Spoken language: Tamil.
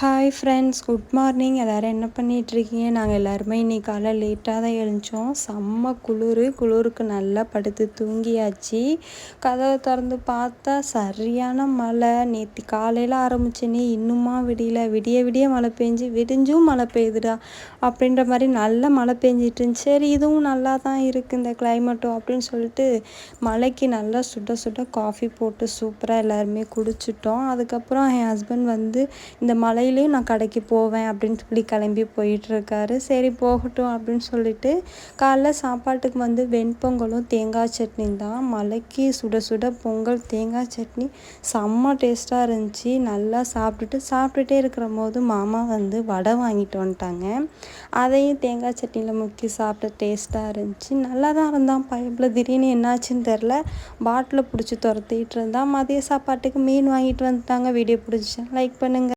ஹாய் ஃப்ரெண்ட்ஸ் குட் மார்னிங் எல்லோரும் என்ன பண்ணிகிட்ருக்கீங்க நாங்கள் எல்லாருமே இன்றைக்கி காலை லேட்டாக தான் எழுந்தோம். செம்ம குளிர் குளிருக்கு நல்லா படுத்து தூங்கியாச்சு. கதவை திறந்து பார்த்தா சரியான மழை. நேற்று காலையில் ஆரம்பிச்சேனே இன்னுமா விடியல. விடிய விடிய மழை பெஞ்சு விடிஞ்சும் மழை பெய்யுதுடா அப்படின்ற மாதிரி நல்ல மழை பெஞ்சிட்டு இருந்துச்சு. சரி இதுவும் நல்லா தான் இருக்குது இந்த கிளைமேட்டும் அப்படின்னு சொல்லிட்டு மழைக்கு நல்லா சுட சுட காஃபி போட்டு சூப்பராக எல்லாருமே குடிச்சிட்டோம். அதுக்கப்புறம் என் ஹஸ்பண்ட் வந்து இந்த மழை காலையிலையும் நான் கடைக்கு போவேன் அப்படின்னு சொல்லி கிளம்பி போயிட்டுருக்காரு. சரி போகட்டும் அப்படின்னு சொல்லிட்டு காலைல சாப்பாட்டுக்கு வந்து வெண்பொங்கலும் தேங்காய் சட்னி தான். மலைக்கு சுட சுட பொங்கல் தேங்காய் சட்னி. செம்ம டேஸ்ட்டாக இருந்துச்சு. நல்லா சாப்பிட்டுட்டு சாப்பிட்டுட்டே இருக்கிற போது மாமா வந்து வடை வாங்கிட்டு வந்துட்டாங்க. அதையும் தேங்காய் சட்னியில் முக்கி சாப்பிட்ட டேஸ்ட்டாக இருந்துச்சு. நல்லா தான் இருந்தான். பைப்பில் திடீர்னு என்னாச்சுன்னு தெரில பாட்டில் பிடிச்சி துரத்திட்டு இருந்தான். மதிய சாப்பாட்டுக்கு மீன் வாங்கிட்டு வந்துட்டாங்க. வீடியோ பிடிச்சி லைக் பண்ணுங்கள்